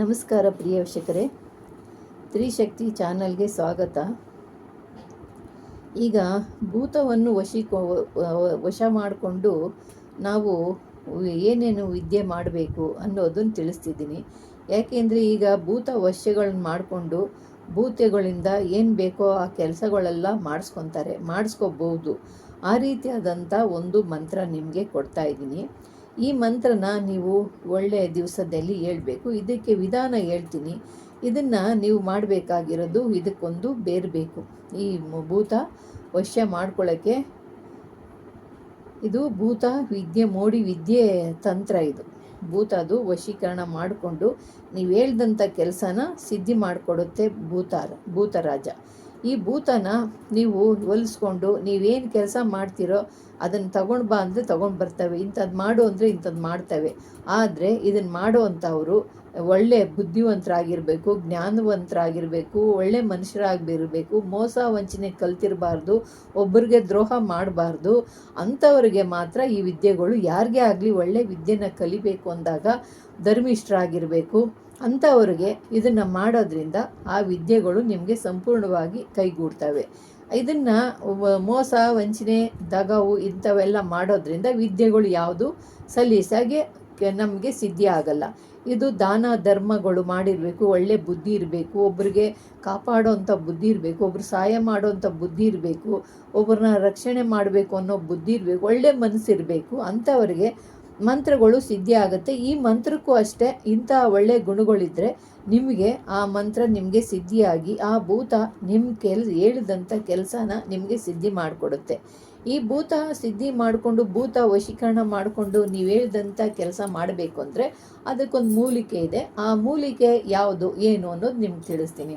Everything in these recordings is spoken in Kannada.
ನಮಸ್ಕಾರ ಪ್ರಿಯ ವೀಕ್ಷಕರೇ. ತ್ರಿಶಕ್ತಿ ಚಾನಲ್ಗೆ ಸ್ವಾಗತ. ಈಗ ಭೂತವನ್ನು ವಶೀಕೊ ವಶ ಮಾಡಿಕೊಂಡು ನಾವು ಏನೇನು ವಿದ್ಯೆ ಮಾಡಬೇಕು ಅನ್ನೋದನ್ನು ತಿಳಿಸ್ತಿದ್ದೀನಿ. ಯಾಕೆಂದರೆ ಈಗ ಭೂತ ವಶ್ಯಗಳನ್ನ ಮಾಡಿಕೊಂಡು ಭೂತಗಳಿಂದ ಏನು ಬೇಕೋ ಆ ಕೆಲಸಗಳೆಲ್ಲ ಮಾಡಿಸ್ಕೊತಾರೆ ಮಾಡಿಸ್ಕೋಬಹುದು ಆ ರೀತಿಯಾದಂಥ ಒಂದು ಮಂತ್ರ ನಿಮಗೆ ಕೊಡ್ತಾ ಇದ್ದೀನಿ. ಈ ಮಂತ್ರನ ನೀವು ಒಳ್ಳೆಯ ದಿವಸದಲ್ಲಿ ಹೇಳ್ಬೇಕು. ಇದಕ್ಕೆ ವಿಧಾನ ಹೇಳ್ತೀನಿ. ಇದನ್ನು ನೀವು ಮಾಡಬೇಕಾಗಿರೋದು ಇದಕ್ಕೊಂದು ಬೇರಬೇಕು. ಈ ಭೂತ ವಶ್ಯ ಮಾಡ್ಕೊಳ್ಳೋಕ್ಕೆ ಇದು ಭೂತ ವಿದ್ಯೆ, ಮೋಡಿ ವಿದ್ಯೆ ತಂತ್ರ ಇದು. ಭೂತ ಅದು ವಶೀಕರಣ ಮಾಡಿಕೊಂಡು ನೀವು ಹೇಳ್ದಂಥ ಕೆಲಸನ ಸಿದ್ಧಿ ಮಾಡಿಕೊಡುತ್ತೆ ಭೂತಾರ, ಭೂತರಾಜ. ಈ ಭೂತನ ನೀವು ಹೊಲಿಸ್ಕೊಂಡು ನೀವೇನು ಕೆಲಸ ಮಾಡ್ತೀರೋ ಅದನ್ನು ತಗೊಂಡು ಬಾ ಅಂದರೆ ತಗೊಂಡು ಬರ್ತವೆ. ಇಂಥದ್ದು ಮಾಡು ಅಂದರೆ ಇಂಥದ್ದು ಮಾಡ್ತವೆ. ಆದರೆ ಇದನ್ನು ಮಾಡುವಂಥವ್ರು ಒಳ್ಳೆ ಬುದ್ಧಿವಂತರಾಗಿರಬೇಕು, ಜ್ಞಾನವಂತರಾಗಿರಬೇಕು, ಒಳ್ಳೆ ಮನುಷ್ಯರಾಗಿರಬೇಕು ಮೋಸ ವಂಚನೆ ಕಲ್ತಿರಬಾರ್ದು ಒಬ್ಬರಿಗೆ ದ್ರೋಹ ಮಾಡಬಾರ್ದು, ಅಂಥವರಿಗೆ ಮಾತ್ರ ಈ ವಿದ್ಯೆಗಳು ಯಾರಿಗೇ ಆಗಲಿ ಒಳ್ಳೆ ವಿದ್ಯೆನ ಕಲಿಬೇಕು ಅಂದಾಗ ಧರ್ಮಿಷ್ಠರಾಗಿರಬೇಕು. ಅಂಥವ್ರಿಗೆ ಇದನ್ನು ಮಾಡೋದ್ರಿಂದ ಆ ವಿದ್ಯೆಗಳು ನಿಮಗೆ ಸಂಪೂರ್ಣವಾಗಿ ಕೈಗೂಡ್ತವೆ. ಇದನ್ನು ಮೋಸ, ವಂಚನೆ, ದಗವು ಇಂಥವೆಲ್ಲ ಮಾಡೋದ್ರಿಂದ ವಿದ್ಯೆಗಳು ಯಾವುದು ಸಲೀಸಾಗಿ ನಮಗೆ ಸಿದ್ಧಿ ಆಗಲ್ಲ. ಇದು ದಾನ ಧರ್ಮಗಳು ಮಾಡಿರಬೇಕು, ಒಳ್ಳೆ ಬುದ್ಧಿ ಇರಬೇಕು ಒಬ್ಬರಿಗೆ ಕಾಪಾಡೋವಂಥ ಬುದ್ಧಿ ಇರಬೇಕು, ಒಬ್ರು ಸಹಾಯ ಮಾಡೋವಂಥ ಬುದ್ಧಿ ಇರಬೇಕು ಒಬ್ಬರನ್ನ ರಕ್ಷಣೆ ಮಾಡಬೇಕು ಅನ್ನೋ ಬುದ್ಧಿ ಇರಬೇಕು, ಒಳ್ಳೆ ಮನಸ್ಸಿರಬೇಕು ಅಂಥವ್ರಿಗೆ ಮಂತ್ರಗಳು ಸಿದ್ಧಿ ಆಗುತ್ತೆ. ಈ ಮಂತ್ರಕ್ಕೂ ಅಷ್ಟೇ ಇಂಥ ಒಳ್ಳೆ ಗುಣಗಳಿದ್ದರೆ ನಿಮಗೆ ಆ ಮಂತ್ರ ನಿಮಗೆ ಸಿದ್ಧಿಯಾಗಿ, ಆ ಭೂತ ನಿಮ್ಮ ಕೆಲ್, ಹೇಳಿದಂಥ ಕೆಲಸನ ನಿಮಗೆ ಸಿದ್ಧಿ ಮಾಡಿಕೊಡುತ್ತೆ. ಈ ಭೂತ ಸಿದ್ಧಿ ಮಾಡಿಕೊಂಡು, ಭೂತ ವಶೀಕರಣ ಮಾಡಿಕೊಂಡು ನೀವು ಹೇಳಿದಂಥ ಕೆಲಸ ಮಾಡಬೇಕು ಅಂದರೆ ಅದಕ್ಕೊಂದು ಮೂಲಿಕೆ ಇದೆ. ಆ ಮೂಲಿಕೆ ಯಾವುದು, ಏನು ಅನ್ನೋದು ನಿಮ್ಗೆ ತಿಳಿಸ್ತೀನಿ.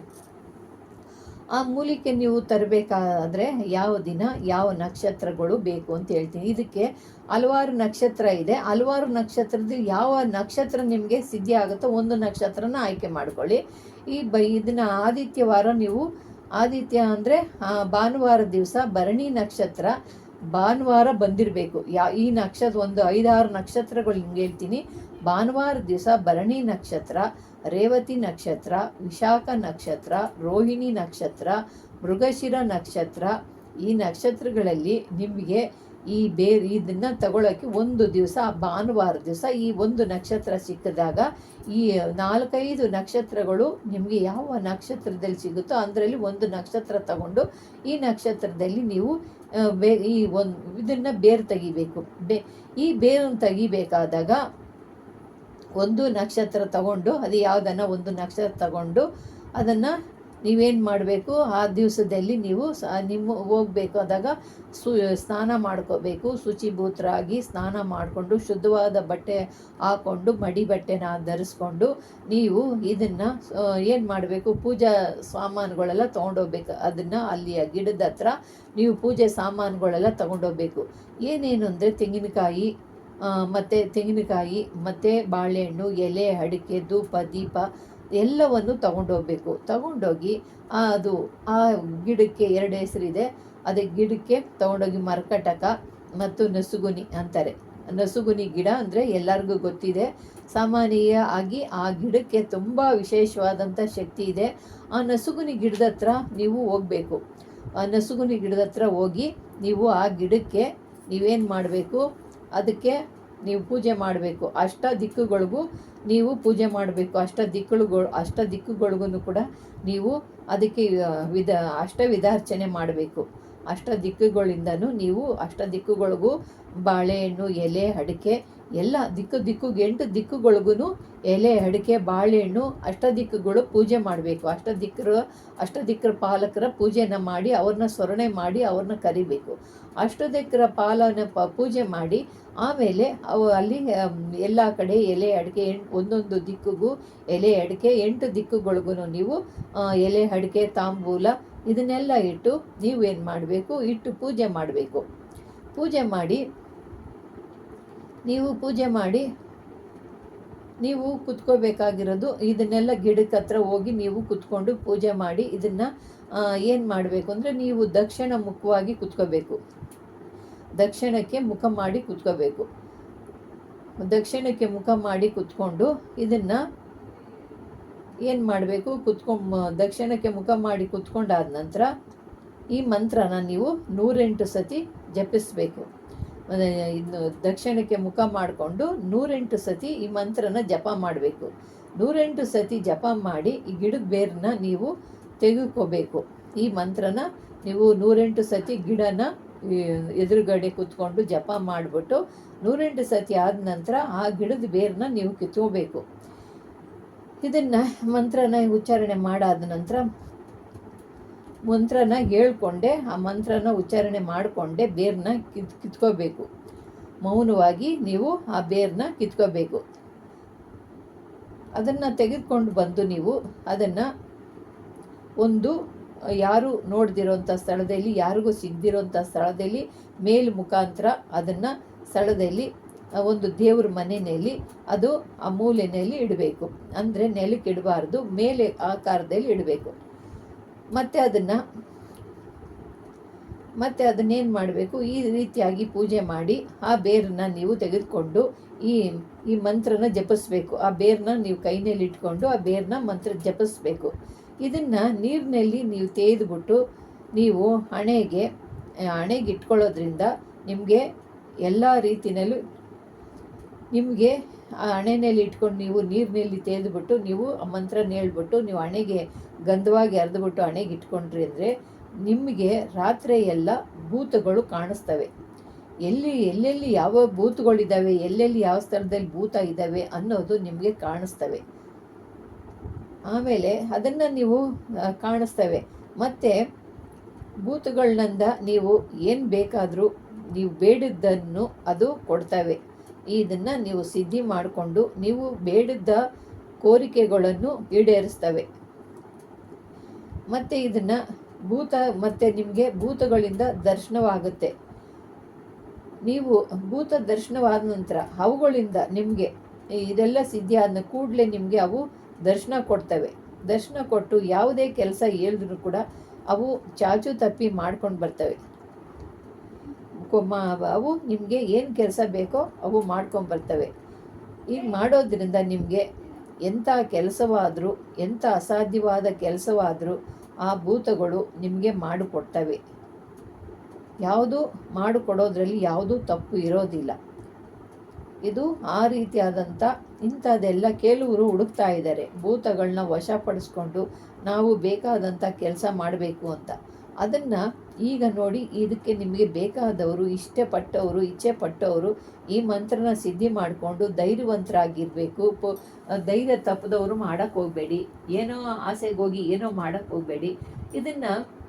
ಆ ಮೂಲಿಕೆ ನೀವು ತರಬೇಕಾದ್ರೆ ಯಾವ ದಿನ ಯಾವ ನಕ್ಷತ್ರಗಳು ಬೇಕು ಅಂತ ಹೇಳ್ತೀನಿ. ಇದಕ್ಕೆ ಹಲವಾರು ನಕ್ಷತ್ರ ಇದೆ. ಹಲವಾರು ನಕ್ಷತ್ರದ ಯಾವ ನಕ್ಷತ್ರ ನಿಮಗೆ ಸಿದ್ಧಿ ಆಗುತ್ತೋ ಒಂದು ನಕ್ಷತ್ರನ ಆಯ್ಕೆ ಮಾಡ್ಕೊಳ್ಳಿ. ಈ ಬ ಇದನ್ನು ಆದಿತ್ಯವಾರ ನೀವು ಆದಿತ್ಯ ಅಂದರೆ ಭಾನುವಾರ ದಿವಸ ಭರಣಿ ನಕ್ಷತ್ರ ಭಾನುವಾರ ಬಂದಿರಬೇಕು. ಯಾ, ಈ ನಕ್ಷತ್ರ ಒಂದು ಐದಾರು ನಕ್ಷತ್ರಗಳು ಹಿಂಗೆ ಹೇಳ್ತೀನಿ. ಭಾನುವಾರ ದಿವಸ ಭರಣಿ ನಕ್ಷತ್ರ ರೇವತಿ ನಕ್ಷತ್ರ, ವಿಶಾಖ ನಕ್ಷತ್ರ, ರೋಹಿಣಿ ನಕ್ಷತ್ರ, ಮೃಗಶಿರ ನಕ್ಷತ್ರ ಈ ನಕ್ಷತ್ರಗಳಲ್ಲಿ ನಿಮಗೆ ಈ ಬೇರೆ ಇದನ್ನು ತಗೊಳ್ಳೋಕ್ಕೆ ಒಂದು ದಿವಸ, ಭಾನುವಾರ ದಿವಸ ಈ ಒಂದು ನಕ್ಷತ್ರ ಸಿಕ್ಕಿದಾಗ ಈ ನಾಲ್ಕೈದು ನಕ್ಷತ್ರಗಳು ನಿಮಗೆ ಯಾವ ನಕ್ಷತ್ರದಲ್ಲಿ ಸಿಗುತ್ತೋ ಅದರಲ್ಲಿ ಒಂದು ನಕ್ಷತ್ರ ತಗೊಂಡು ಈ ನಕ್ಷತ್ರದಲ್ಲಿ ನೀವು ಬೇ ಈ ಒಂದು ಇದನ್ನು ಬೇರು ತೆಗಿಬೇಕು. ಬೇ ಈ ಬೇರನ್ನು ತೆಗಿಬೇಕಾದಾಗ ಒಂದು ನಕ್ಷತ್ರ ತಗೊಂಡು, ಅದು ಯಾವುದನ್ನು ಒಂದು ನಕ್ಷತ್ರ ತಗೊಂಡು ಅದನ್ನು ನೀವೇನು ಮಾಡಬೇಕು? ಆ ದಿವಸದಲ್ಲಿ ನೀವು ನಿಮ್ಮ ಹೋಗಬೇಕು ಆದಾಗ ಸು, ಸ್ನಾನ ಮಾಡ್ಕೋಬೇಕು. ಶುಚಿಭೂತರಾಗಿ ಸ್ನಾನ ಮಾಡಿಕೊಂಡು, ಶುದ್ಧವಾದ ಬಟ್ಟೆ ಹಾಕ್ಕೊಂಡು ಮಡಿ ಬಟ್ಟೆನ ಧರಿಸ್ಕೊಂಡು ನೀವು ಇದನ್ನು ಏನು ಮಾಡಬೇಕು? ಪೂಜಾ ಸಾಮಾನುಗಳೆಲ್ಲ ತೊಗೊಂಡೋಗ್ಬೇಕು. ಅದನ್ನು ಅಲ್ಲಿಯ ಗಿಡದ ಹತ್ರ ನೀವು ಪೂಜೆ ಸಾಮಾನುಗಳೆಲ್ಲ ತೊಗೊಂಡೋಗ್ಬೇಕು. ಏನೇನು ಅಂದರೆ ತೆಂಗಿನಕಾಯಿ ಮತ್ತು ತೆಂಗಿನಕಾಯಿ, ಮತ್ತು ಬಾಳೆಹಣ್ಣು, ಎಲೆ, ಅಡಿಕೆ, ಧೂಪ, ದೀಪ ಎಲ್ಲವನ್ನು ತಗೊಂಡೋಗ್ಬೇಕು. ತಗೊಂಡೋಗಿ ಅದು ಆ ಗಿಡಕ್ಕೆ ಎರಡು ಹೆಸರಿದೆ. ಅದೇ ಗಿಡಕ್ಕೆ ತಗೊಂಡೋಗಿ ಮರಕಟಕ ಮತ್ತು ನಸುಗುನಿ ಅಂತಾರೆ. ನಸುಗುನಿ ಗಿಡ ಅಂದರೆ ಎಲ್ಲರಿಗೂ ಗೊತ್ತಿದೆ. ಸಾಮಾನ್ಯ ಆಗಿ ಆ ಗಿಡಕ್ಕೆ ತುಂಬ ವಿಶೇಷವಾದಂಥ ಶಕ್ತಿ ಇದೆ. ಆ ನಸುಗುನಿ ಗಿಡದ ಹತ್ರ ನೀವು ಹೋಗಬೇಕು. ಆ ನಸುಗುನಿ ಗಿಡದ ಹತ್ರ ಹೋಗಿ ನೀವು ಆ ಗಿಡಕ್ಕೆ ನೀವೇನು ಮಾಡಬೇಕು? ಅದಕ್ಕೆ ನೀವು ಪೂಜೆ ಮಾಡಬೇಕು. ಅಷ್ಟ ದಿಕ್ಕುಗಳಿಗೂ ನೀವು ಪೂಜೆ ಮಾಡಬೇಕು. ಅಷ್ಟ ದಿಕ್ಕುಗಳು ಅಷ್ಟ ದಿಕ್ಕುಗಳಿಗೂ ಕೂಡ ನೀವು ಅದಕ್ಕೆ ವಿಧ, ಅಷ್ಟ ವಿಧಾರ್ಚನೆ ಮಾಡಬೇಕು. ಅಷ್ಟ ದಿಕ್ಕುಗಳಿಂದನೂ ನೀವು ಅಷ್ಟ ದಿಕ್ಕುಗಳಿಗೂ ಬಾಳೆಹಣ್ಣು, ಎಲೆ, ಅಡಿಕೆ, ಎಲ್ಲ ದಿಕ್ಕು ದಿಕ್ಕುಗೆ ಎಂಟು ದಿಕ್ಕುಗಳಿಗೂ ಎಲೆ, ಅಡಿಕೆ, ಬಾಳೆಹಣ್ಣು ಅಷ್ಟ ದಿಕ್ಕುಗಳು ಪೂಜೆ ಮಾಡಬೇಕು. ಅಷ್ಟ ದಿಕ್ಕರು ಅಷ್ಟ ದಿಕ್ಕರ ಪಾಲಕರ ಪೂಜೆನ ಮಾಡಿ ಅವ್ರನ್ನ ಸ್ಮರಣೆ ಮಾಡಿ ಅವ್ರನ್ನ ಕರಿಬೇಕು. ಅಷ್ಟ ದಿಕ್ಕರ ಪಾಲನ ಪ, ಪೂಜೆ ಮಾಡಿ ಆಮೇಲೆ ಅವು ಅಲ್ಲಿ ಎಲ್ಲ ಕಡೆ ಎಲೆ, ಅಡಿಕೆ ಒಂದೊಂದು ದಿಕ್ಕಿಗೂ ಎಲೆ, ಅಡಿಕೆ ಎಂಟು ದಿಕ್ಕುಗಳಿಗೂ ನೀವು ಎಲೆ, ಅಡಿಕೆ, ತಾಂಬೂಲ ಇದನ್ನೆಲ್ಲ ಇಟ್ಟು ನೀವು ಏನು ಮಾಡಬೇಕು? ಇಟ್ಟು ಪೂಜೆ ಮಾಡಬೇಕು. ಪೂಜೆ ಮಾಡಿ, ನೀವು ಪೂಜೆ ಮಾಡಿ, ನೀವು ಕುತ್ಕೋಬೇಕಾಗಿರೋದು ಇದನ್ನೆಲ್ಲ ಗಿಡಕ್ಕೆ ಹತ್ರ ಹೋಗಿ ನೀವು ಕುತ್ಕೊಂಡು ಪೂಜೆ ಮಾಡಿ ಇದನ್ನು ಏನು ಮಾಡಬೇಕು ಅಂದರೆ ನೀವು ದಕ್ಷಿಣ ಮುಖವಾಗಿ ಕುತ್ಕೋಬೇಕು. ದಕ್ಷಿಣಕ್ಕೆ ಮುಖ ಮಾಡಿ ಕುತ್ಕೋಬೇಕು. ದಕ್ಷಿಣಕ್ಕೆ ಮುಖ ಮಾಡಿ ಕುತ್ಕೊಂಡು ಇದನ್ನು ಏನು ಮಾಡಬೇಕು? ಕುತ್ಕೊಂಡ್ ದಕ್ಷಿಣಕ್ಕೆ ಮುಖ ಮಾಡಿ ಕುತ್ಕೊಂಡಾದ ನಂತರ ಈ ಮಂತ್ರನ ನೀವು ನೂರೆಂಟು ಸತಿ ಜಪಿಸಬೇಕು. ಇನ್ನು ದಕ್ಷಿಣಕ್ಕೆ ಮುಖ ಮಾಡಿಕೊಂಡು ನೂರೆಂಟು ಸತಿ ಈ ಮಂತ್ರನ ಜಪ ಮಾಡಬೇಕು. ನೂರೆಂಟು ಸತಿ ಜಪ ಮಾಡಿ ಈ ಗಿಡದ ಬೇರನ್ನ ನೀವು ತೆಗೆದುಕೋಬೇಕು. ಈ ಮಂತ್ರನ ನೀವು ನೂರೆಂಟು ಸತಿ ಗಿಡನ ಎದುರುಗಡೆ ಕೂತ್ಕೊಂಡು ಜಪ ಮಾಡಿಬಿಟ್ಟು ನೂರೆಂಟು ಸತಿ ಆದ ನಂತರ ಆ ಗಿಡದ ಬೇರನ್ನ ನೀವು ಕಿತ್ಕೋಬೇಕು. ಇದನ್ನು ಮಂತ್ರನ ಉಚ್ಚಾರಣೆ ಮಾಡಾದ ನಂತರ ಮಂತ್ರನ ಹೇಳ್ಕೊಂಡೆ, ಆ ಮಂತ್ರನ ಉಚ್ಚಾರಣೆ ಮಾಡಿಕೊಂಡೆ ಬೇರನ್ನ ಕಿತ್, ಕಿತ್ಕೋಬೇಕು. ಮೌನವಾಗಿ ನೀವು ಆ ಬೇರನ್ನ ಕಿತ್ಕೋಬೇಕು. ಅದನ್ನು ತೆಗೆದುಕೊಂಡು ಬಂದು ನೀವು ಅದನ್ನು ಒಂದು, ಯಾರು ನೋಡ್ದಿರೋಂಥ ಸ್ಥಳದಲ್ಲಿ, ಯಾರಿಗೂ ಸಿಗದಿರೋಂಥ ಸ್ಥಳದಲ್ಲಿ ಮೇಲ್ ಮುಖಾಂತರ ಅದನ್ನು ಸ್ಥಳದಲ್ಲಿ ಒಂದು ದೇವ್ರ ಮನೆಯಲ್ಲಿ ಅದು ಆ ಮೂಲೆಯಲ್ಲಿ ಇಡಬೇಕು. ಅಂದರೆ ನೆಲಕ್ಕೆ ಇಡಬಾರ್ದು ಮೇಲೆ ಆಕಾರದಲ್ಲಿ ಇಡಬೇಕು. ಮತ್ತು ಅದನ್ನು, ಮತ್ತು ಅದನ್ನೇನು ಮಾಡಬೇಕು? ಈ ರೀತಿಯಾಗಿ ಪೂಜೆ ಮಾಡಿ ಆ ಬೇರನ್ನ ನೀವು ತೆಗೆದುಕೊಂಡು ಈ ಈ ಮಂತ್ರನ ಜಪಿಸ್ಬೇಕು. ಆ ಬೇರನ್ನ ನೀವು ಕೈನಲ್ಲಿ ಇಟ್ಕೊಂಡು ಆ ಬೇರನ್ನ ಮಂತ್ರ ಜಪಿಸ್ಬೇಕು. ಇದನ್ನು ನೀರಿನಲ್ಲಿ ನೀವು ತೇದ್ಬಿಟ್ಟು ನೀವು ಹಣೆಗೆ ಹಣೆಗೆ ಇಟ್ಕೊಳ್ಳೋದ್ರಿಂದ ನಿಮಗೆ ಎಲ್ಲ ರೀತಿಯಲ್ಲೂ ನಿಮಗೆ ಆ ಹಣೆಯಲ್ಲಿ ಇಟ್ಕೊಂಡು ನೀವು ನೀರಿನಲ್ಲಿ ತೇದ್ಬಿಟ್ಟು ನೀವು ಆ ಮಂತ್ರನ ಹೇಳ್ಬಿಟ್ಟು ನೀವು ಹಣೆಗೆ ಗಂಧವಾಗಿ ಅರ್ದುಬಿಟ್ಟು ಹಣೆಗೆ ಇಟ್ಕೊಂಡ್ರಿ ಅಂದರೆ ನಿಮಗೆ ರಾತ್ರಿ ಎಲ್ಲ ಭೂತಗಳು ಕಾಣಿಸ್ತವೆ. ಎಲ್ಲಿ, ಎಲ್ಲೆಲ್ಲಿ ಯಾವ ಭೂತಗಳಿದ್ದಾವೆ, ಎಲ್ಲೆಲ್ಲಿ ಯಾವ ಸ್ಥಳದಲ್ಲಿ ಭೂತ ಇದ್ದಾವೆ ಅನ್ನೋದು ನಿಮಗೆ ಕಾಣಿಸ್ತವೆ. ಆಮೇಲೆ ಅದನ್ನು ನೀವು ಕಾಣಿಸ್ತವೆ. ಮತ್ತು ಭೂತಗಳನ್ನಿಂದ ನೀವು ಏನು ಬೇಕಾದರೂ ನೀವು ಬೇಡಿದ್ದನ್ನು ಅದು ಕೊಡ್ತವೆ. ಇದನ್ನು ನೀವು ಸಿದ್ಧಿ ಮಾಡಿಕೊಂಡು ನೀವು ಬೇಡಿದ್ದ ಕೋರಿಕೆಗಳನ್ನು ಈಡೇರಿಸ್ತವೆ. ಮತ್ತು ಇದನ್ನು ಭೂತ, ಮತ್ತು ನಿಮಗೆ ಭೂತಗಳಿಂದ ದರ್ಶನವಾಗುತ್ತೆ. ನೀವು ಭೂತ ದರ್ಶನವಾದ ನಂತರ ಅವುಗಳಿಂದ ನಿಮಗೆ ಇದೆಲ್ಲ ಸಿದ್ಧಿ ಕೂಡಲೇ ನಿಮಗೆ ಅವು ದರ್ಶನ ಕೊಡ್ತವೆ. ದರ್ಶನ ಕೊಟ್ಟು ಯಾವುದೇ ಕೆಲಸ ಹೇಳಿದ್ರು ಕೂಡ ಅವು ಚಾಚು ತಪ್ಪಿ ಮಾಡ್ಕೊಂಡು ಬರ್ತವೆ. ಅವು ನಿಮಗೆ ಏನು ಕೆಲಸ ಬೇಕೋ ಅವು ಮಾಡ್ಕೊಂಬರ್ತವೆ ಈಗ ಮಾಡೋದ್ರಿಂದ ನಿಮಗೆ ಎಂಥ ಕೆಲಸವಾದರೂ ಎಂಥ ಅಸಾಧ್ಯವಾದ ಕೆಲಸವಾದರೂ ಆ ಭೂತಗಳು ನಿಮಗೆ ಮಾಡಿಕೊಡ್ತವೆ. ಯಾವುದು ಮಾಡಿಕೊಡೋದ್ರಲ್ಲಿ ಯಾವುದೂ ತಪ್ಪು ಇರೋದಿಲ್ಲ. ಇದು ಆ ರೀತಿಯಾದಂಥ ಇಂಥದ್ದೆಲ್ಲ ಕೆಲವರು ಹುಡುಕ್ತಾ ಇದ್ದಾರೆ. ಭೂತಗಳನ್ನ ವಶಪಡಿಸ್ಕೊಂಡು ನಾವು ಬೇಕಾದಂಥ ಕೆಲಸ ಮಾಡಬೇಕು ಅಂತ. ಅದನ್ನು ಈಗ ನೋಡಿ, ಇದಕ್ಕೆ ನಿಮಗೆ ಬೇಕಾದವರು, ಇಷ್ಟಪಟ್ಟವರು ಇಚ್ಛೆ ಪಟ್ಟವರು ಈ ಮಂತ್ರನ ಸಿದ್ಧಿ ಮಾಡಿಕೊಂಡು ಧೈರ್ಯವಂತರಾಗಿರಬೇಕು. ಪ, ಧೈರ್ಯ ತಪ್ಪದವರು ಮಾಡೋಕ್ಕೆ ಹೋಗಬೇಡಿ. ಏನೋ ಆಸೆಗೆ ಹೋಗಿ ಏನೋ ಮಾಡೋಕ್ಕೆ ಹೋಗಬೇಡಿ. ಇದನ್ನು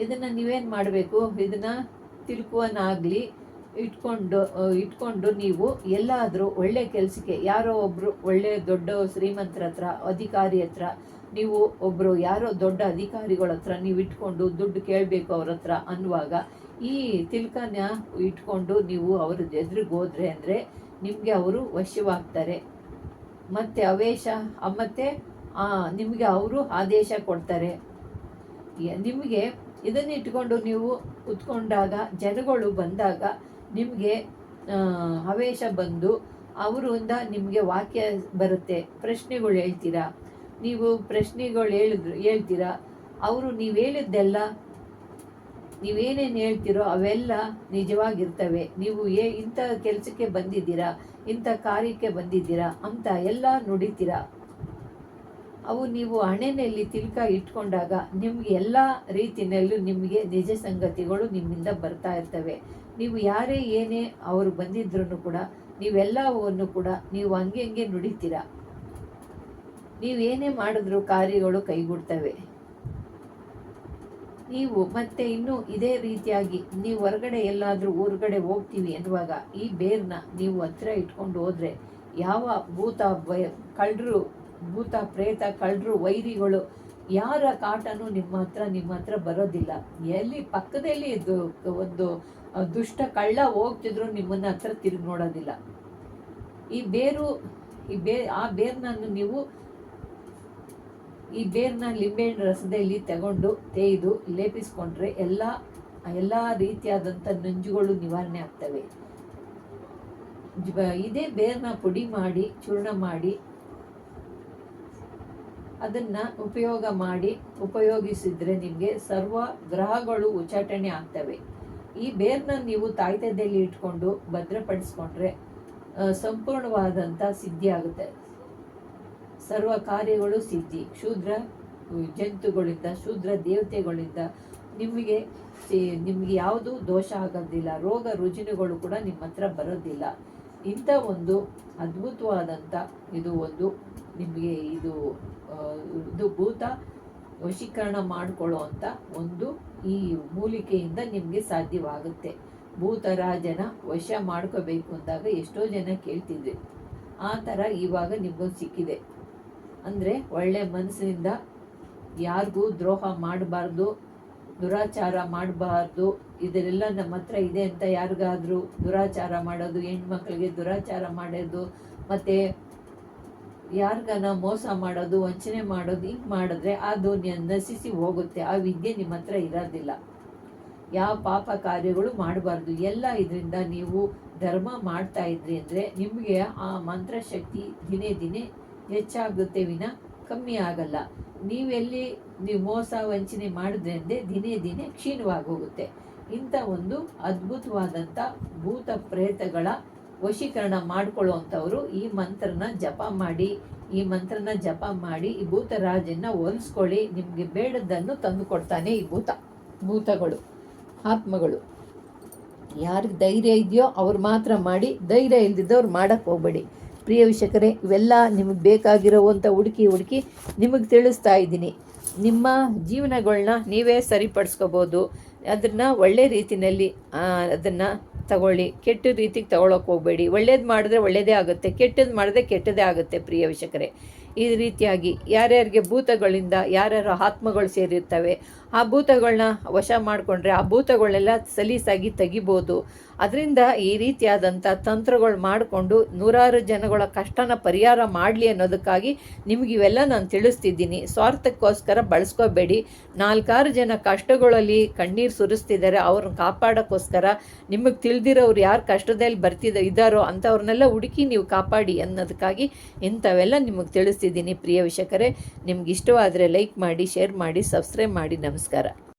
ಇದನ್ನು ನೀವೇನು ಮಾಡಬೇಕು? ಇದನ್ನು ತಿಳ್ಕುವನಾಗಲಿ. ಇಟ್ಕೊಂಡು ಇಟ್ಕೊಂಡು ನೀವು ಎಲ್ಲಾದರೂ ಒಳ್ಳೆ ಕೆಲಸಕ್ಕೆ, ಯಾರೋ ಒಬ್ಬರು ಒಳ್ಳೆ ದೊಡ್ಡ ಶ್ರೀಮಂತರ ಹತ್ರ, ಅಧಿಕಾರಿ ಹತ್ರ, ನೀವು ಒಬ್ಬರು ಯಾರೋ ದೊಡ್ಡ ಅಧಿಕಾರಿಗಳ ಹತ್ರ ನೀವು ಇಟ್ಕೊಂಡು ದುಡ್ಡು ಕೇಳಬೇಕು ಅವ್ರ ಹತ್ರ ಅನ್ನುವಾಗ, ಈ ತಿಲ್ಕನ ಇಟ್ಕೊಂಡು ನೀವು ಅವ್ರ ಎದುರಿಗೆ ಹೋದ್ರೆ ಅಂದರೆ ನಿಮಗೆ ಅವರು ವಶವಾಗ್ತಾರೆ. ಮತ್ತು ಅವೇಶ ಮತ್ತು ನಿಮಗೆ ಅವರು ಆದೇಶ ಕೊಡ್ತಾರೆ. ನಿಮಗೆ ಇದನ್ನ ಇಟ್ಕೊಂಡು ನೀವು ಕುತ್ಕೊಂಡಾಗ, ಜನಗಳು ಬಂದಾಗ ನಿಮಗೆ ಹವೇಶ ಬಂದು ಅವರಿಂದ ನಿಮಗೆ ವಾಕ್ಯ ಬರುತ್ತೆ. ಪ್ರಶ್ನೆಗಳು ಹೇಳ್ತೀರಾ? ನೀವು ಪ್ರಶ್ನೆಗಳು ಹೇಳಿದ್ರು ಹೇಳ್ತೀರಾ? ಅವರು ನೀವು ಹೇಳಿದ್ದೆಲ್ಲ ನೀವೇನೇನು ಹೇಳ್ತೀರೋ ಅವೆಲ್ಲ ನಿಜವಾಗಿರ್ತವೆ. ನೀವು ಏ, ಇಂಥ ಕೆಲಸಕ್ಕೆ ಬಂದಿದ್ದೀರಾ? ಇಂಥ ಕಾರ್ಯಕ್ಕೆ ಬಂದಿದ್ದೀರಾ? ಅಂತ ಎಲ್ಲ ನುಡಿತೀರಾ? ಅವು ನೀವು ಹಣೆಯಲ್ಲಿ ತಿಲ್ಕ ಇಟ್ಕೊಂಡಾಗ ನಿಮ್ಗೆ ಎಲ್ಲ ರೀತಿಯಲ್ಲೂ ನಿಮಗೆ ನಿಜ ಸಂಗತಿಗಳು ನಿಮ್ಮಿಂದ ಬರ್ತಾ ಇರ್ತವೆ. ನೀವು ಯಾರೇ ಏನೇ ಅವರು ಬಂದಿದ್ರು ಕೂಡ, ನೀವೆಲ್ಲವನ್ನು ಕೂಡ ನೀವು ಹಂಗೆ ಹಂಗೆ ನುಡಿತೀರಾ. ನೀವೇನೇ ಮಾಡಿದ್ರು ಕಾರ್ಯಗಳು ಕೈಗೂಡ್ತವೆ. ನೀವು ಮತ್ತೆ ಇನ್ನು ಇದೇ ರೀತಿಯಾಗಿ ನೀವು ಹೊರಗಡೆ ಎಲ್ಲಾದರೂ ಊರ್ಗಡೆ ಹೋಗ್ತೀವಿ ಎನ್ನುವಾಗ ಈ ಬೇರ್ನ ನೀವು ಹತ್ರ ಇಟ್ಕೊಂಡು ಹೋದ್ರೆ ಯಾವ ಭೂತ ಭಯ ಕಳ್ಳರು, ಭೂತ ಪ್ರೇತ, ಕಳ್ಳರು, ವೈರಿಗಳು ಯಾರ ಕಾಟನೂ ನಿಮ್ಮ ಹತ್ರ ನಿಮ್ಮ ಹತ್ರ ಬರೋದಿಲ್ಲ. ಎಲ್ಲಿ ಪಕ್ಕದಲ್ಲಿ ಇದು ಒಂದು ದುಷ್ಟ ಕಳ್ಳ ಹೋಗ್ತಿದ್ರು ನಿಮ್ಮನ್ನ ಹತ್ರ ತಿರುಗಿ ನೋಡೋದಿಲ್ಲ. ಈ ಬೇರು, ಈ ಬೇ, ಆ ಬೇರ್ನನ್ನು ನೀವು ಈ ಬೇರ್ನ ಲಿಂಬೆಹಣ್ಣು ರಸದಲ್ಲಿ ತಗೊಂಡು ತೇಯ್ದು ಲೇಪಿಸ್ಕೊಂಡ್ರೆ ಎಲ್ಲ ಎಲ್ಲ ರೀತಿಯಾದಂಥ ನಂಜುಗಳು ನಿವಾರಣೆ ಆಗ್ತವೆ. ಇದೇ ಬೇರ್ನ ಪುಡಿ ಮಾಡಿ, ಚೂರ್ಣ ಮಾಡಿ, ಅದನ್ನ ಉಪಯೋಗ ಮಾಡಿ, ಉಪಯೋಗಿಸಿದ್ರೆ ನಿಮಗೆ ಸರ್ವ ಗ್ರಹಗಳು ಉಚ್ಚಾಟನೆ ಆಗ್ತವೆ. ಈ ಬೇರ್ನ ನೀವು ತಾಯ್ತದಲ್ಲಿ ಇಟ್ಕೊಂಡು ಭದ್ರಪಡಿಸ್ಕೊಂಡ್ರೆ ಸಂಪೂರ್ಣವಾದಂತ ಸಿದ್ಧಿ ಆಗುತ್ತೆ. ಸರ್ವ ಕಾರ್ಯಗಳು ಸಿದ್ಧಿ. ಶೂದ್ರ ಜಂತುಗಳಿಂದ, ಶೂದ್ರ ದೇವತೆಗಳಿಂದ ನಿಮಗೆ ನಿಮಗೆ ಯಾವುದು ದೋಷ ಆಗೋದಿಲ್ಲ. ರೋಗ ರುಜಿನಗಳು ಕೂಡ ನಿಮ್ಮ ಹತ್ರ ಬರೋದಿಲ್ಲ. ಇಂಥ ಒಂದು ಅದ್ಭುತವಾದಂಥ ಇದು ಒಂದು ನಿಮಗೆ ಇದು ಇದು ಭೂತ ವಶೀಕರಣ ಮಾಡಿಕೊಳ್ಳುವಂಥ ಒಂದು ಈ ಮೂಲಿಕೆಯಿಂದ ನಿಮಗೆ ಸಾಧ್ಯವಾಗುತ್ತೆ. ಭೂತರಾಜನ ವಶ ಮಾಡ್ಕೋಬೇಕು ಅಂದಾಗ ಎಷ್ಟೋ ಜನ ಕೇಳ್ತಿದ್ವಿ ಆ ಥರ ಇವಾಗ ನಿಮಗೊಂದು ಸಿಕ್ಕಿದೆ. ಅಂದರೆ ಒಳ್ಳೆ ಮನಸ್ಸಿನಿಂದ ಯಾರಿಗೂ ದ್ರೋಹ ಮಾಡಬಾರ್ದು, ದುರಾಚಾರ ಮಾಡಬಾರ್ದು ಇದರೆಲ್ಲ ನಮ್ಮ ಹತ್ರ ಇದೆ ಅಂತ ಯಾರಿಗಾದರೂ ದುರಾಚಾರ ಮಾಡೋದು, ಹೆಣ್ಮಕ್ಳಿಗೆ ದುರಾಚಾರ ಮಾಡೋದು, ಮತ್ತು ಯಾರಿಗಾನ ಮೋಸ ಮಾಡೋದು, ವಂಚನೆ ಮಾಡೋದು, ಹಿಂಗೆ ಮಾಡಿದ್ರೆ ಆ ನ- ನಶಿಸಿ ಹೋಗುತ್ತೆ. ಆ ವಿದ್ಯೆ ನಿಮ್ಮ ಹತ್ರ ಇರೋದಿಲ್ಲ. ಯಾವ ಪಾಪ ಕಾರ್ಯಗಳು ಮಾಡಬಾರ್ದು. ಎಲ್ಲ ಇದರಿಂದ ನೀವು ಧರ್ಮ ಮಾಡ್ತಾ ಇದ್ರಿ ಅಂದರೆ ನಿಮಗೆ ಆ ಮಂತ್ರಶಕ್ತಿ ದಿನೇ ದಿನೇ ಹೆಚ್ಚಾಗುತ್ತೆ ವಿನ ಕಮ್ಮಿ ಆಗಲ್ಲ. ನೀವೆಲ್ಲಿ ನೀವು ಮೋಸ, ವಂಚನೆ ಮಾಡಿದ್ರೆ ಅಂದರೆ ದಿನೇ ದಿನೇ ಕ್ಷೀಣವಾಗಿ ಹೋಗುತ್ತೆ. ಇಂಥ ಒಂದು ಅದ್ಭುತವಾದಂಥ ಭೂತ ಪ್ರೇತಗಳ ವಶೀಕರಣ ಮಾಡ್ಕೊಳ್ಳುವಂಥವ್ರು ಈ ಮಂತ್ರನ ಜಪ ಮಾಡಿ, ಈ ಮಂತ್ರನ ಜಪ ಮಾಡಿ, ಈ ಭೂತರಾಜನ್ನ ಹೋಲಿಸ್ಕೊಳ್ಳಿ, ನಿಮಗೆ ಬೇಡದ್ದನ್ನು ತಂದು ಕೊಡ್ತಾನೆ ಈ ಭೂತ. ಭೂತಗಳು, ಆತ್ಮಗಳು. ಯಾರಿಗೆ ಧೈರ್ಯ ಇದೆಯೋ ಅವ್ರು ಮಾತ್ರ ಮಾಡಿ, ಧೈರ್ಯ ಇಲ್ದಿದ್ದವ್ರು ಮಾಡಕ್ಕೆ ಹೋಗ್ಬೇಡಿ. ಪ್ರಿಯ ವೀಕ್ಷಕರೇ, ಇವೆಲ್ಲ ನಿಮಗೆ ಬೇಕಾಗಿರೋವಂಥ ಹುಡುಕಿ ಹುಡುಕಿ ನಿಮಗೆ ತಿಳಿಸ್ತಾ ಇದ್ದೀನಿ. ನಿಮ್ಮ ಜೀವನಗಳನ್ನ ನೀವೇ ಸರಿಪಡಿಸ್ಕೋಬೋದು. ಅದನ್ನು ಒಳ್ಳೆ ರೀತಿಯಲ್ಲಿ ಅದನ್ನು ತಗೊಳ್ಳಿ. ಕೆಟ್ಟ ರೀತಿಗೆ ತಗೊಳಕ್ಕೆ ಹೋಗಬೇಡಿ. ಒಳ್ಳೇದು ಮಾಡಿದ್ರೆ ಒಳ್ಳೆಯದೇ ಆಗುತ್ತೆ. ಕೆಟ್ಟದ್ದು ಮಾಡಿದ್ರೆ ಕೆಟ್ಟದೇ ಆಗುತ್ತೆ ಪ್ರಿಯ ವಿಷಕರೇ ಈ ರೀತಿಯಾಗಿ ಯಾರ್ಯಾರಿಗೆ ಭೂತಗಳಿಂದ ಯಾರ್ಯಾರ ಆತ್ಮಗಳು ಸೇರಿರ್ತವೆ ಆ ಭೂತಗಳನ್ನ ವಶ ಮಾಡಿಕೊಂಡ್ರೆ ಆ ಭೂತಗಳನ್ನೆಲ್ಲ ಸಲೀಸಾಗಿ ತೆಗಿಬೋದು. ಅದರಿಂದ ಈ ರೀತಿಯಾದಂಥ ತಂತ್ರಗಳು ಮಾಡಿಕೊಂಡು ನೂರಾರು ಜನಗಳ ಕಷ್ಟನ ಪರಿಹಾರ ಮಾಡಲಿ ಅನ್ನೋದಕ್ಕಾಗಿ ನಿಮ್ಗೆ ಇವೆಲ್ಲ ನಾನು ತಿಳಿಸ್ತಿದ್ದೀನಿ. ಸ್ವಾರ್ಥಕ್ಕೋಸ್ಕರ ಬಳಸ್ಕೋಬೇಡಿ. ನಾಲ್ಕಾರು ಜನ ಕಷ್ಟಗಳಲ್ಲಿ ಕಣ್ಣೀರು ಸುರಿಸ್ತಿದ್ದಾರೆ ಅವ್ರನ್ನ ಕಾಪಾಡೋಕ್ಕೋಸ್ಕರ ನಿಮಗೆ ತಿಳಿದಿರೋರು ಯಾರು ಕಷ್ಟದಲ್ಲಿ ಬರ್ತಿದ್ದ ಇದ್ದಾರೋ ಅಂಥವ್ರನ್ನೆಲ್ಲ ಹುಡುಕಿ ನೀವು ಕಾಪಾಡಿ ಅನ್ನೋದಕ್ಕಾಗಿ ಇಂಥವೆಲ್ಲ ನಿಮಗೆ ತಿಳಿಸ್ತಿದ್ದೀನಿ. ಪ್ರಿಯ ವಿಷಕರೇ ನಿಮ್ಗೆ ಇಷ್ಟವಾದರೆ ಲೈಕ್ ಮಾಡಿ, ಶೇರ್ ಮಾಡಿ, ಸಬ್ಸ್ಕ್ರೈಬ್ ಮಾಡಿ. ನಮಸ್ಕಾರ.